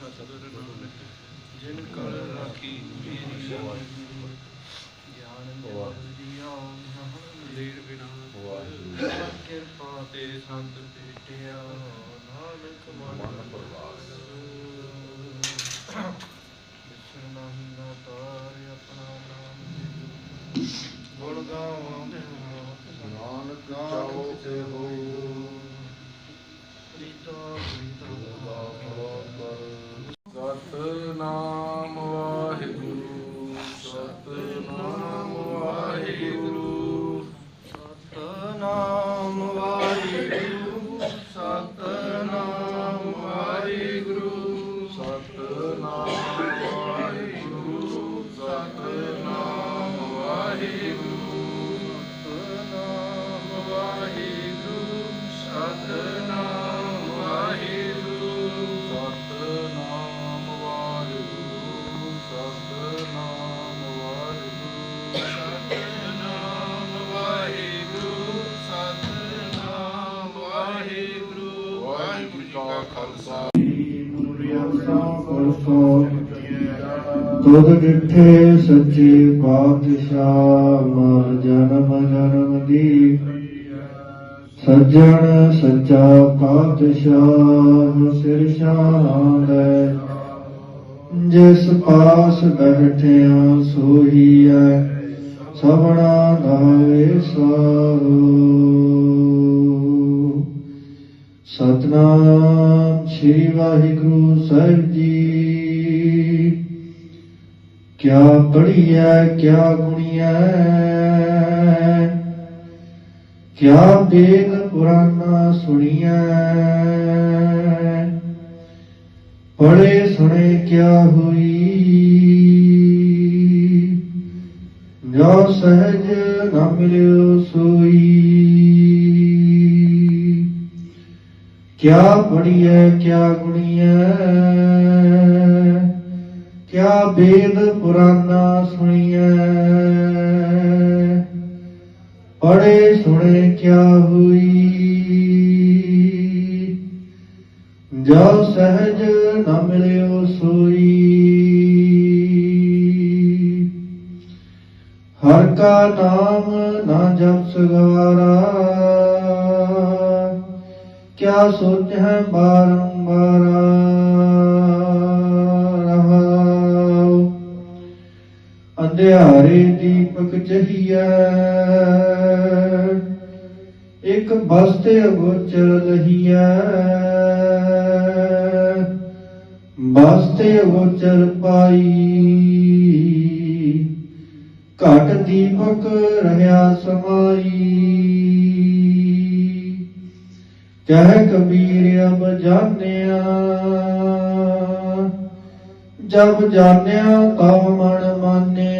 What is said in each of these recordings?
ਸਦਰ ਨਾਮ ਜਿਨ ਕਲ ਰਾਖੀ ਮੇਰੀ ਗਿਆਨ ਦਿਆ ਮਹਾਂ ਦੇਰ ਬਿਨਾ ਕਿਰਪਾ ਤੇ ਸੰਤ ਭੇਟਿਆ ਨਾਨਕ ਮਨ ਪ੍ਰਵਾਸ ਵਿਸਰਨਾ ਹੀ ਨਾ ਤਾਰ ਆਪਣਾ ਨਾਮ ਜੀ ਗੁਣ ਗਾਵਾਂ ਨਾਨਕ ਗਾਉ ਤੇ ਹੋ ਪ੍ਰੀਤੋ ਪ੍ਰੀਤੋ। ਬਾਬਾ ਸਤਨਾਮ ਤੁਧ ਡਿਠੇ ਸੱਚੇ ਪਾਤਸ਼ਾਹ ਮਰ ਜਨਮ ਜਨਮ ਦੀ। ਸੱਜਣ ਸੱਚਾ ਪਾਤਸ਼ਾਹ, ਸਿਰ ਸ਼ਾਂਦੈ ਜਿਸ ਪਾਸ ਬੈਠਿਆ ਸੋਹੀ ਐ ਸਭਨਾ ਦਾ ਵਿਸਾਰੋ ਸਤਨਾਮ ਸ੍ਰੀ ਵਾਹਿਗੁਰੂ ਸਾਹਿਬ ਜੀ ਕਿਆ ਪੜੀਐ ਕਿਆ ਗੁਣੀਐ? ਕਿਆ ਵੇਦ ਪੁਰਾਨਾ ਸੁਣੀਐ? ਪੜੇ ਸੁਣੇ ਕਿਆ ਹੋਈ? ਜੋ ਸਹਿਜ ਨਾ ਮਿਲਿਓ ਸੋਈ। ਕਿਆ ਪੜੀਐ ਕਿਆ ਗੁਣੀਐ? ਕਿਆ ਵੇਦ ਪੁਰਾਨਾ ਸੁਣੀਐ? ਪੜੇ ਸੁਣੇ ਕਿਆ ਹੋਈ? ਜੋ ਸਹਿਜ ਨ ਮਿਲਿਓ ਸੋਈ। ਹਰ ਕਾ ਨਾਮ ਨਾ ਜਪ ਸਗਵਾਰਾ ਕਿਆ ਸੋਚ ਹੈ ਬਾਰੰਬਾਰਾ। ਅੰਧਿਆਰੇ ਦੀਪਕ ਚਹੀਐ। ਇੱਕ ਬਸਤੇ ਅਗੋਚਰ ਲਹੀਐ ਬਸਤੇ ਅਗੋਚਰ ਪਾਈ। ਘਟ ਦੀਪਕ ਰਹਾ ਸਮਾਈ। ਕਹਿ ਕਬੀਰ ਅਬ ਜਾਣਿਆ। ਜਬ ਜਾਣਿਆ ਤਬ ਮਨ ਮਾਨਿਆ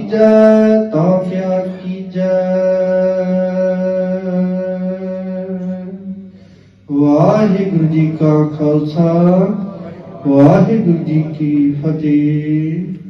ਭਤੀਜੈ ਤਾ ਕਿਆ ਕੀਜੈ। ਵਾਹਿਗੁਰੂ ਜੀ ਕਾ ਖਾਲਸਾ ਵਾਹਿਗੁਰੂ ਜੀ ਕੀ ਫਤਿਹ।